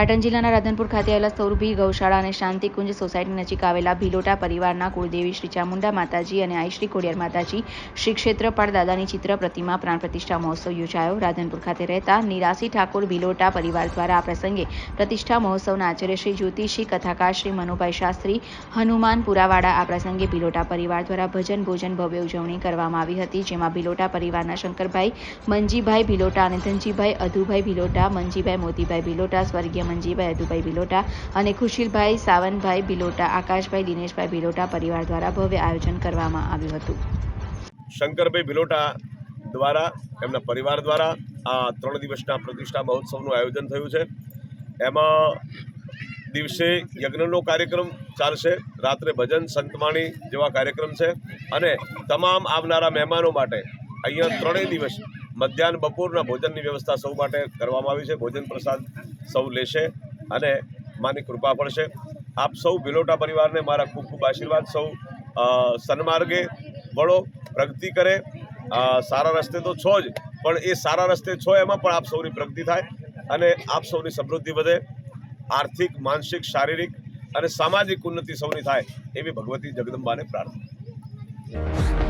પાટણ જિલ્લાના રાધનપુર ખાતે આવેલા સૌરભી ગૌશાળા અને શાંતિકુંજ સોસાયટી નજીક આવેલા ભીલોટા પરિવારના કુળદેવી શ્રી ચામુંડા માતાજી અને આઈ શ્રી ખોડિયાર માતાજી શ્રી ક્ષેત્રપાળ દાદાની ચિત્ર પ્રતિમા પ્રાણ પ્રતિષ્ઠા મહોત્સવ યોજાયો. રાધનપુર ખાતે રહેતા નિરાસી ઠાકોર ભીલોટા પરિવાર દ્વારા આ પ્રસંગે પ્રતિષ્ઠા મહોત્સવના આચાર્ય શ્રી જ્યોતિષી કથાકાર શ્રી મનુભાઈ શાસ્ત્રી, હનુમાન પુરાવાડા આ પ્રસંગે ભીલોટા પરિવાર દ્વારા ભજન ભોજન ભવ્ય ઉજવણી કરવામાં આવી હતી, જેમાં ભીલોટા પરિવારના શંકરભાઈ, મંજીભાઈ ભીલોટા અને ધનજીભાઈ અધુભાઈ ભીલોટા, મંજીભાઈ મોતીભાઈ ભીલોટા, સ્વર્ગીય મંજીભાઈ અધુભાઈ ભિલોટા અને ખુશીલભાઈ, સાવનભાઈ ભિલોટા આકાશભાઈ, દિનેશભાઈ ભિલોટા પરિવાર દ્વારા ભવ્ય આયોજન કરવામાં આવ્યું હતું. શંકરભાઈ ભિલોટા દ્વારા, એમના પરિવાર દ્વારા આ ત્રણ દિવસના પ્રતિષ્ઠા મહોત્સવનું આયોજન થયું છે. એમાં દિવસે યજ્ઞનો કાર્યક્રમ ચાલશે, રાત્રે ભજન, સંતવાણી જેવા કાર્યક્રમ છે અને તમામ આવનારા મહેમાનો માટે અહીંયા ત્રણેય દિવસ મધ્યાહન બપોરના ભોજનની વ્યવસ્થા સૌ માટે કરવામાં આવી છે. ભોજન પ્રસાદ સૌ લેશે અને માની કૃપા પડશે. આપ સૌ ભિલોટા પરિવારને મારા ખૂબ ખૂબ આશીર્વાદ, સૌ સન્માર્ગે વળો, પ્રગતિ કરે. સારા રસ્તે તો છો જ, પણ એ સારા રસ્તે છો એમાં પણ આપ સૌની પ્રગતિ થાય અને આપ સૌની સમૃદ્ધિ વધે. આર્થિક, માનસિક, શારીરિક અને સામાજિક ઉન્નતિ સૌની થાય એવી ભગવતી જગદંબાને પ્રાર્થના.